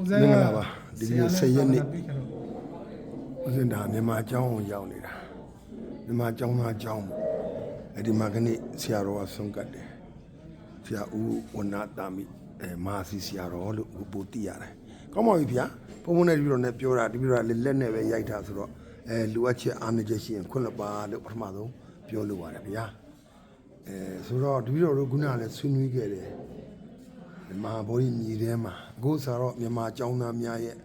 ဦးဇင်းမင်္ဂကလာပါဒီနေ့10ရက်နေ့ဆာပြီးကတော့ဦးဇင်းဒါမြန်မာအကြောင်းကိုရောက်နေတာမြန်မာအကြောင်းသားအကြောင်းပေါ့အဲ့ဒီမှာကနေ့ဆရာတော်ကဆုံးကတ်တယ်ဆရာဦးဝဏ္ဏတာမိအဲမာစီဆရာတော်လို့ဟိုပို့တိရတယ်ကောင်းပါပြီဗျာဘုံဘုံနဲ့တပြီးတော့နဲ့ပြောတာတပြီးတော့လက်လက်နဲ့ပဲရိုက်တာဆိုတော့အဲလူအပ်ချက်အားနည်းချက်ရှိရင်ခွင့်လွှတ်ပါလို့ပထမဆုံးပြောလိုပါတယ်ဗျာအဲဆိုတော့တပြီးတော့တို့ခုနကလည်းဆွေးနွေးခဲ့တယ် မဟာဗောဓိမြေထဲမှာအခုဆိုတော့မြန်မာအကြောင်းသားများရဲ့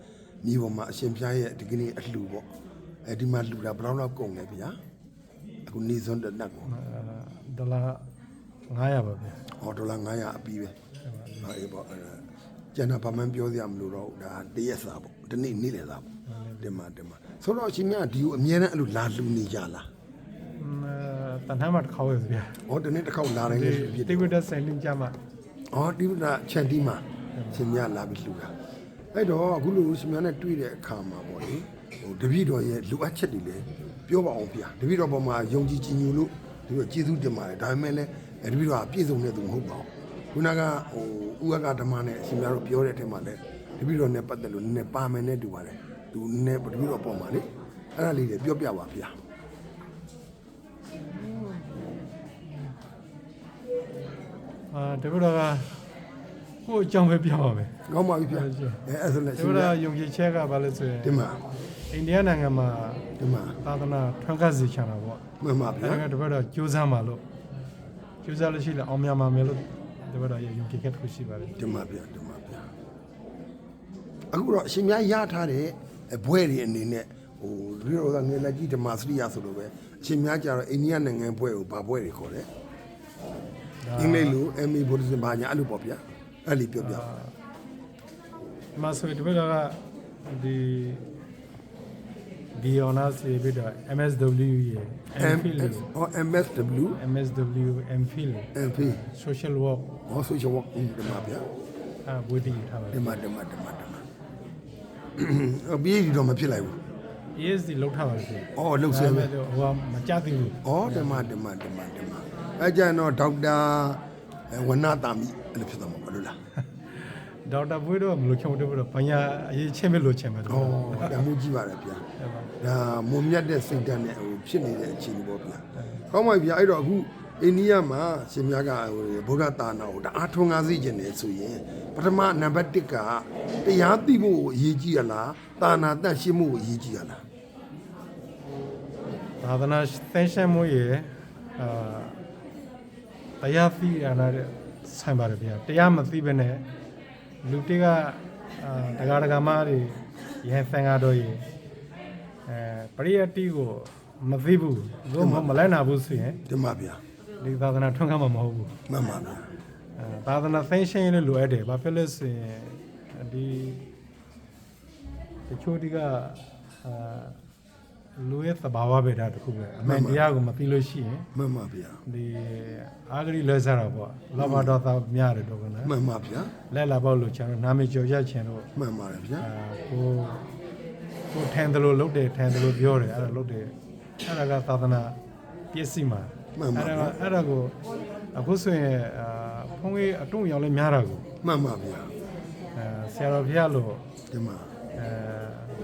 မြေပေါ်မှာအရှင်ဖျားရဲ့ဒီကနေ့အလှူပေါ့အဲဒီမှာလှူတာဘယ်လောက်လောက်ကုန်လဲဗျာအခုနေစွန်းတစ်နက်ကိုဒေါ်လာ900ပါဗျာဟောဒေါ်လာ900အပြီးပဲဟာအေးပေါ့အဲကျန်တာဘာမှပြောစရာမလိုတော့ဘူးဒါတရက်စာပေါ့ဒီနေ့နေ့လည်စာပေါ့တင်ပါတင်ပါဆိုတော့အရှင်မြတ်ဒီကိုအမြဲတမ်းအဲ့လိုလာလှူနေကြလားအင်းတန်ထမ်းမှာတစ်ခေါက်ပဲဗျာဟောဒီနေ့တစ်ခေါက်လာတိုင်းဒီလေးလှူဖြစ်တတိယ်ဝိဒဆိုင်လင်းကြမှာ။ အော်ဒီကချက်တီးမှာရှင်မြတ်လာပြီးလှူတာ။အဲ့တော့အခုလိုရှင်မြတ်နဲ့တွေ့တဲ့အခါမှာပေါ့လေဟိုတပည့်တော်ရဲ့လိုအပ်ချက်တွေလည်းပြောပါအောင်ဗျာ။တပည့်တော်ပေါ်မှာယုံကြည်ကြည်ညိုလို့ဒီလိုကျေးဇူးတင်ပါတယ်။ဒါပေမဲ့လည်းအဲ့တပည့်တော်ကပြည့်စုံတဲ့သူမဟုတ်ပါဘူး။ခုနကဟိုဥက္ကဓမ္မနဲ့ရှင်မြတ်တို့ပြောတဲ့အထက်မှာလည်းတပည့်တော်နဲ့ပတ်သက်လို့နည်းနည်းပါမယ်နဲ့တူပါတယ်။သူနည်းနည်းတပည့်တော်ပေါ်မှာလေအဲ့ဒါလေးတွေပြောပြပါဗျာ အာတပည့်တော်ကကိုယ့်အကြောင်းပဲပြောပါမယ်။ကောင်းပါပြီဗျာ။အဲအဲ့ဆိုလည်းတရှင်ပည့်မြတ်တော်ယုံကြည်ချက်ကဘာလဲဆိုရင်ဒီမှာအိန္ဒိယနိုင်ငံမှာဒီမှာသာသနာထွန်းကားစီချင်တာပေါ့မှန်ပါဗျာအဲ့ဒါကတပည့်တော်ကြိုးစားမှာလို့ကြိုးစားလို့ရှိရင်အောင်မြင်မှာမယ်လို့တပည့်တော်ရဲ့ယုံကြည်ချက်တစ်ခုရှိပါတယ်တင်ပါဗျာတင်ပါဗျာအခုတော့အရှင်များရထားတဲ့ဘွဲတွေအနေနဲ့ဟိုဒီလိုကငယ်လက်ကြီးဓမ္မစရိယဆိုလို့ပဲအရှင်များကြတော့အိန္ဒိယနိုင်ငံဘွဲကိုဘာဘွဲတွေခေါ်လဲ အင်္ဂလိပ်လို MA Buddhism ဘာညာအဲ့လိုပေါ့ဗျာအဲ့လိုပြောပြပါဒီမှာဆိုရင်တပည့်တော်ကဒီဒီ honors ရေးပြီးတော့ MSW ရေ MPhil ရေဟော MSW MSW MPhil MP social work ဟော social work ဒီမှာဗျာအဲဝေဒီထားပါဒီမှာဒီမှာဒီမှာဒီမှာအပြီးဒီတော့မဖြစ်လိုက်ဘူး ESD လောက်ထားပါစေအော်လှုပ်ဆဲပဲဟိုကမကြသိဘူးဩဒီမှာဒီမှာဒီမှာဒီမှာအဲကြရင်တော့ဒေါက်တာဝဏ္ဏတာမိအဲ့လိုဖြစ်သွားမှာမလို့လားဒေါက်တာဘွေးတော့မလို့ချုံတော့ဘာညာအရေးချင်းမလို့ချင်းပဲ။တော့အော်တမှုကြီးပါတယ်ဗျာ။ဒါမုံမြတ်တဲ့စိတ်ဓာတ်နဲ့ဟိုဖြစ်နေတဲ့အခြေအနေပေါ့ဗျာ။ကောင်းပါပြီဗျာ။အဲ့တော့အခု အိန္ဒိယမှာရှင်မြတ်ကဟိုဗုဒ္ဓတာနာကိုဒါအားထုံငါးစီခြင်းနေဆိုရင်ပထမနံပါတ်1ကတရားသိဖို့ကိုအရေးကြီးရလား။တာနာတန့်ရှင်းမှုကိုအရေးကြီးရလားသာသနာသင်္ရှင်းမှုရေအာတရားသိရနာတဲ့ဆိုင်ပါတယ်ဗျာတရားမသိဘဲနဲ့လူတိကအာတရားဒဂမတွေရဟန်းသံဃာတော်ရေအဲပရိယတ်တိကိုမသိဘူးလို့မလိုက်နာဘူးဆိုရင်။ဒီမှာဗျာ ဒီသာသနာထွန်းကားမှာမဟုတ်ဘူး။မှန်ပါဗျာအဲသာသနာသင်္ရှင်းရေးလို့လိုအပ်တယ်ဘာဖြစ်လို့ဆိုရင်ဒီတချို့ဒီကအာလူရဲ့သဘာဝပဲဒါတခုပဲအမှန်တရားကိုမသိလို့ရှိရင်။မှန်ပါဗျာဒီအာဂရိလဲစားတာပေါ့လောဘဒေါသများတယ်တော့ကနော်။မှန်ပါဗျာလက်လာပေါ့လို့ချင်တော့နာမည်ကျော်ရချင်တော့။မှန်ပါတယ်ဗျာအာကိုကိုထန်တယ်လို့လုပ်တယ်ထန်တယ်လို့ပြောတယ်အဲ့ဒါလုပ်တယ်အဲ့ဒါကသာသနာပစ္စည်းမှာ မှန်ပါအဲ့ဗျာဒါအဲ့ဒါကိုအခုဆိုရင်အာဖုန်းကြီးအတုံးရောင်လဲများတာကို။မှန်ပါဗျာအဲဆရာတော်ဖျားလို့။ဒီမှာအဲ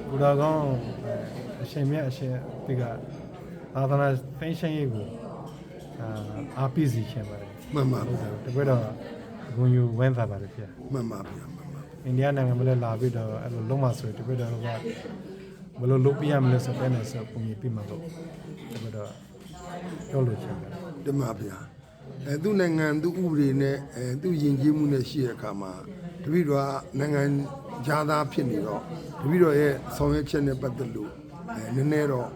ဘုရားကောင်းအရှင်မြတ်အရှင်ဒီကသာသနာသင်္ရှင်းရေးကိုအာအာပိစီရှင်ပါတယ်မှန်ပါဟုတ်ဗျာတယ်တပည့်တော့ဂုဏ်ယူဝမ်းသာပါတယ်ဗျာမှန်ပါဗျာမှန်ပါအိန္ဒိယနိုင်ငံမှာလည်းလာပြီးတော့အဲ့လိုလုံးမဆိုတပည့်တော်ကဘယ်လိုလုပ်ပြရမလဲဆိုတဲ့နဲ့ဆိုပုံမြင်ပြမှာတော့တပည့်တော် ပြောလို့ချင်တယ်ဒီမှာဗျာအဲသူ့နိုင်ငံသူ့ဥပဒေနဲ့အဲသူ့ယဉ်ကျေးမှုနဲ့ရှိတဲ့အခါမှာတပည့်တော်ကနိုင်ငံခြားသားဖြစ်နေတော့တပည့်တော်ရဲ့ဆောင်ရွက်ချက်နဲ့ပတ်သက်လို့အဲနည်းနည်းတော့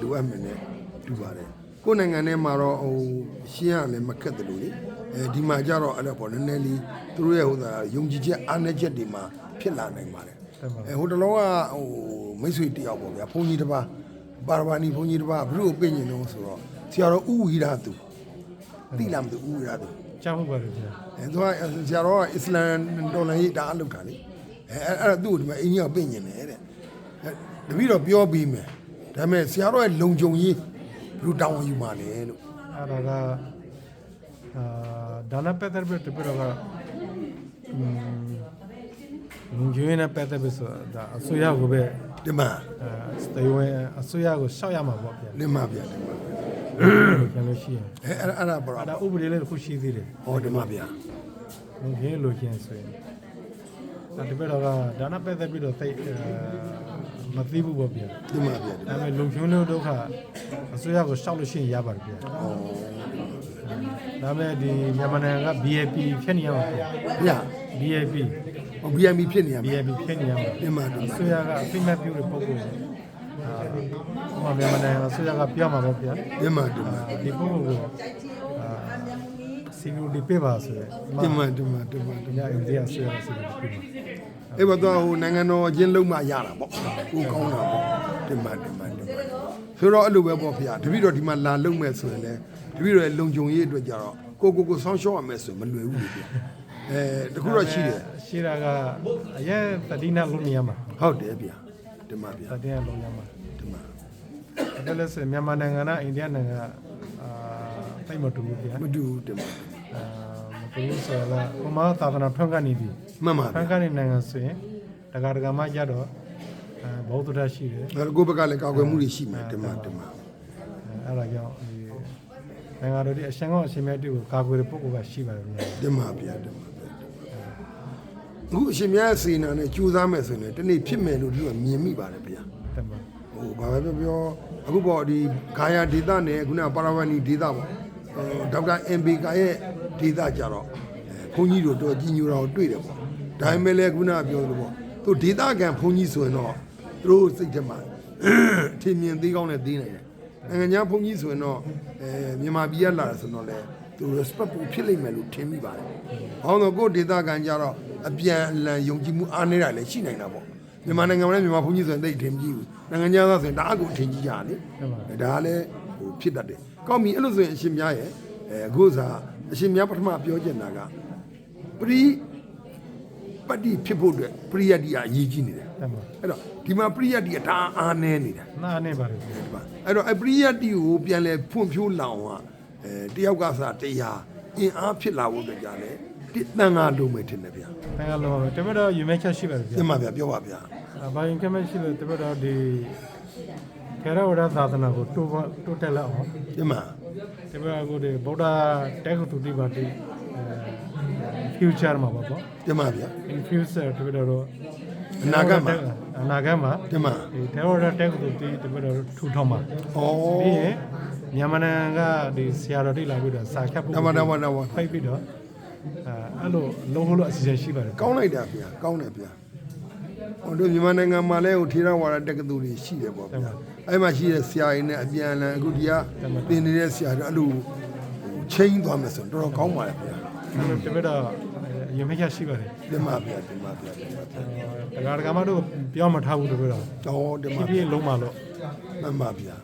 လိုအပ်မယ်နဲ့တူပါတယ်ကိုယ်နိုင်ငံထဲမှာတော့ဟိုရှင်းရလည်းမခက်တယ်လို့လေအဲဒီမှာကြတော့အဲ့ဒါပေါ့နည်းနည်းလေးသူတို့ရဲ့ဟိုသာယုံကြည်ချက်အားနည်းချက်တွေမှာဖြစ်လာနိုင်ပါတယ်အဲဟိုတလောကဟိုမိတ်ဆွေတယောက်ပေါ့ဗျာဘုန်းကြီးတစ်ပါးပါရဝါနီဘုန်းကြီးတစ်ပါးဘုရုပ်ပြင်နေတော့ဆိုတော့ ဆရာတော်ဥဝီရာသူတိလာမသူဦးရတာကြားဖို့ပါတယ်ဗျာအဲသူကဆရာတော်ကအစ္စလမ်တော်လိုင်းရေးဒါအလုပ်တာလေအဲအဲ့အဲ့ဒါသူ့ကိုဒီမှာအင်းကြီးကပြင်နေတယ်တဲ့အဲတပည့်တော်ပြောပြီးမယ်ဒါပေမဲ့ဆရာတော်ရဲ့လုံခြုံရေးဘယ်လိုတောင်းဝန်ယူမှာလဲလို့အဲ့ဒါကအာဒါနပက်သက်ပြီးတပည့်တော်ကอืมလုံခြုံရေးနဲ့ပတ်သက်ပြီးဆိုဒါအစိုးရကိုပဲဒီမှာအဲတေဝင်အစိုးရကိုရှောက်ရမှာပေါ့ဗျာဒီမှာဗျာဒီမှာ ပြန်လို့ရှိရင်အဲအဲ့ဒါအဲ့ဒါပေါ့အဲ့ဒါဥပဒေလေးတစ်ခုရှိသေးတယ်ဟောဒီမှာဗျာလုံခြုံရေးလိုချင်ဆိုရင်ဒါဒီဘက်တော့ကဒါနဲ့ပတ်သက်ပြီးတော့တိတ်အဲမသိဘူးပေါ့ဗျာဒီမှာဗျာဒီဒါပေမဲ့လုံခြုံလို့ဒုက္ခအစိုးရကိုရှောက်လို့ရှိရင်ရပါတယ်ဗျာဟောဒါပေမဲ့ဒီမြန်မာနိုင်ငံက BAP ဖြစ်နေရမှာဗျာဗျာ BAP ဟော VIP ဖြစ်နေရမှာ BAP ဖြစ်နေရမှာဒီမှာဒီအမှာစိုးရကအဖိမတ်ပြုတဲ့ပုံကိုအာ ဟိုမြန်မာနိုင်ငံအစိုးရကပြောမှာပေါ့ဗျာဒီမှာဒီမှာဒီပုံကိုအာ security ပေးပါဆိုရင်ဒီမှာဒီမှာဒီမှာဒီဒီမှာညအိန္ဒိယဆွေးရ security ပေးပါအဲ့ဘာတော့ဟိုနိုင်ငံတော်ချင်းလုံးမရတာပေါ့ကိုကောင်းတာပေါ့ဒီမှာဒီမှာဒီမှာဆိုတော့အဲ့လိုပဲပေါ့ဖေတပည့်တော်ဒီမှာလာလုံးမဲ့ဆိုရင်လည်းတပည့်တော်ရဲ့လုံခြုံရေးအတွက်ကြတော့ကိုကိုကိုဆောင်းရှောက်ရမယ်ဆိုရင်မလွယ်ဘူးလေဗျအဲတခုတော့ရှိတယ်ရှိတာကအရင်တတိနာလုံးနေရမှာဟုတ်တယ်ဗျဒီမှာဗျတတိယလုံးရမှာဒီမှာ ဒါလည်းဆိုမြန်မာနိုင်ငံနဲ့အိန္ဒိယနိုင်ငံကအာတိတ်မတူဘူးဗျာမတူဘူးဒီမှာအာမတူဘူးဆိုတော့ဘုမာသာသနာထွန်းကနေပြီမှန်ပါဖန်ဗျကနေနိုင်ငံဆိုရင်တက္ကရာမှာကြတော့အဲဘုဒ္ဓဓာတ်ရှိတယ်ငါတို့ကိုယ့်ဘက်ကလည်းကာကွယ်မှုတွေရှိမယ်ဒီမှာဒီမှာအဲအဲ့ဒါကြောင့်ဒီနိုင်ငံတော်ဒီအရှင်ကောအရှင်မြတ်တူကိုကာကွယ်တဲ့ပုဂ္ဂိုလ်ကရှိပါတယ်ဗျာဒီမှာဗျဒီမှာဗျအခုအရှင်မြတ်စေနာနဲ့ကြိုးစားမယ်ဆိုရင်တနေ့ဖြစ်မယ်လို့ဒီကမြင်မိပါတယ်ဗျာတမန် ဟိုဘာပဲပြောပြောအခုပေါ့ဒီဂါယာဒေတာနဲ့ခုနကပါရဝဏီဒေတာပေါ့ဟိုဒေါက်တာအမ်ဘီကာရဲ့ဒေတာကြတော့အဲဘုန်းကြီးတို့တော်ကြီးညိုတာကိုတွေ့တယ်ပေါ့ဒါပေမဲ့လည်းခုနကပြောလို့ပေါ့သူဒေတာကန်ဘုန်းကြီးဆိုရင်တော့သူတို့စိတ်ထဲမှာထင်မြင်သေးကောင်းနဲ့သေးနိုင်တယ်နိုင်ငံခြားဘုန်းကြီးဆိုရင်တော့အဲမြန်မာပြည်ကလာတယ်ဆိုတော့လေသူ respect ပိုဖြစ်လိမ့်မယ်လို့ထင်မိပါတယ်။ဟောင်းတော့ကိုယ်ဒေတာကန်ကြတော့အပြန်အလှန်ယုံကြည်မှုအားနေတာလည်းရှိနိုင်တာပေါ့။မြန်မာနိုင်ငံမှာလည်းမြန်မာဘုန်းကြီးဆိုရင်သိပ်ထင်မကြည့်ဘူး။ နိုင်ငံခြားသားဆိုရင်ဒါအကူထင်ကြီးကြတယ်လေတမန်။ဒါကလည်းဟိုဖြစ်တတ်တယ်။ကောင်းပြီအဲ့လိုဆိုရင်အရှင်မြတ်ရဲ့အဲအခုစားအရှင်မြတ်ပထမပြောချင်တာကပရိပတ္တိဖြစ်ဖို့အတွက်ပရိယတ္တိကအရေးကြီးနေတယ်တမန်။အဲ့တော့ဒီမှာပရိယတ္တိကဒါအားနည်းနေတာနားနေပါတယ်ဗျာဒီမှာအဲ့တော့အပရိယတ္တိကိုပြန်လဲဖွံ့ဖြိုးလောင်ကအဲတယောက်ကစားတရားအင်အားဖြစ်လာဖို့အတွက်ကြတယ်တိတန်ဃာလုံးမယ်ထင်တယ်ဗျာတန်ခါလုံးပဲတမန်တော့ယူမဲချက်ရှိပါတယ်ဗျာပြန်ပါဗျာပြောပါဗျာ အဘိုင်းကမရှိလို့တမန်တော့ဒီခေရဝရသာသနာကိုတိုးပွားတိုးတက်လောက်အောင်ဒီမှာတမန်ကိုဒီဗုဒ္ဓတက်ခုတူတိပါတိအဲ future မှာပေါ့ပေါ့ဒီမှာဗျာ in future တမန်တော့အနာဂတ်မှာအနာဂတ်မှာဒီမှာဒီထေရဝါဒတက်ကူတီတပည့်တော်ထူထောင်ပါဩပြီးရင်မြန်မာနိုင်ငံကဒီဆရာတော်တွေလာပြီးတော့စာခတ်ဖို့ဓမ္မဓမ္မဓမ္မဖိတ်ပြီးတော့အဲအဲ့လိုလုံးဝလို့အစီအစဉ်ရှိပါတယ်ကောင်းလိုက်တာဗျာကောင်းတယ်ဗျာ ဟိုတို့မြန်မာနိုင်ငံမှာလည်းဟိုထေရဝါဒတက္ကသိုလ်တွေရှိတယ်ပေါ့ဗျာအဲ့မှာရှိတဲ့ဆရာကြီးနဲ့အပြန်အလှန်အခုဒီကသင်နေတဲ့ဆရာတွေအဲ့လိုဟိုချင်းသွားမယ်ဆိုတော့တော်တော်ကောင်းပါလေဗျာအဲ့လိုတပည့်တော်အရင်မရရှိပါတယ်ဒီမှာဗျာဒီမှာဗျာဒီမှာဗျာတရားဒဂါမတို့ပြောမထားဘူးတပည့်တော်တော့ဒီဖြမှာည်းဖြည်းလုံးပါလို့မှန်ပါဗျာ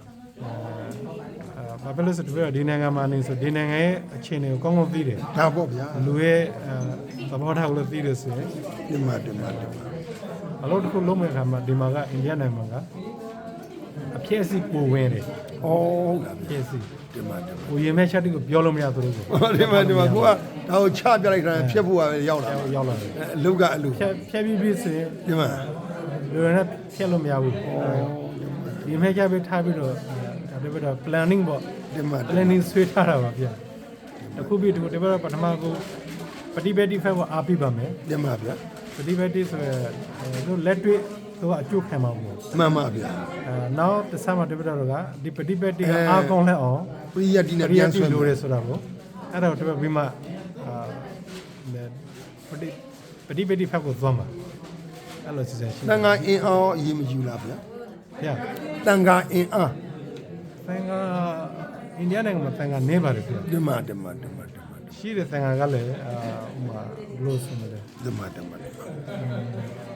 အဲဘာဖြစ်လို့ဆိုတပည့်တော်ဒီနိုင်ငံမှာနေဆိုဒီနိုင်ငံရဲ့အခြေအနေကိုကောင်းကောင်းသိတယ်ဒါပေါ့ဗျာလူရဲ့အဲသဘောထားကိုလည်းသိတယ်ဆိုရင်ဒီမှာဒီမှာဒီမှာ အလုပ်တစ်ခုလုံးမဲ့ခါမှာဒီမှာကအိန္ဒိယနိုင်ငံမှာကအဖြစ်အစီပူဝင်တယ်ဩဟုတ်လားအဖြစ်အစီဒီမှာဒီမှာဟိုရင်မဲ့ချက်တွေကိုပြောလို့မရသူတို့ကိုဒီမှာဒီမှာကိုကဒါကိုချပြလိုက်တာဖြတ်ဖို့ကပဲရောက်လာရောက်လာတယ်အလုကအလုဖြတ်ဖြတ်ပြီးပြီးဆိုရင်ဒီမှာလူရနဲ့ဖြတ်လို့မရဘူးဒီမဲ့ချက်ပဲထားပြီးတော့ဒါတပည့်တော့ planning ပေါ့ဒီမှာ planning ဆွေးထားတာပါဗျာတခုပြီးတခုတပည့်တော့ပထမကိုပฏิပတ်တိဖက်ကိုအားပြပါမယ်ဒီမှာဗျာ derivative ဆိုရယ်သူလက်တွေ့သူကအကျိုးခံမှာပေါ့မှန်ပါဗျာအဲနောက်တစ်ဆမ်းမှာ developer ကဒီ derivative ကအားကောင်းလဲအောင် priority နဲ့ပြန်ဆွဲလို့ရဆိုတာပေါ့အဲ့ဒါကိုတစ်ပတ်ပြီးမှအာပฏิပฏิဖက်ကိုသွားမှာအဲ့လိုစီစဉ်ရှိတန်ခါအင်အားအရေးမယူလားဗျာဗျာတန်ခါအင်အားတန်ခါအိန္ဒိယနိုင်ငံမှာတန်ခါနေပါတယ်ဗျာဒီမှာဒီမှာဒီမှာဒီမှာရှိတဲ့တန်ခါကလည်းအာဟိုမှာဘလို့ဆိုမလဲ ဒီမှာဒီမှာဒီမှာ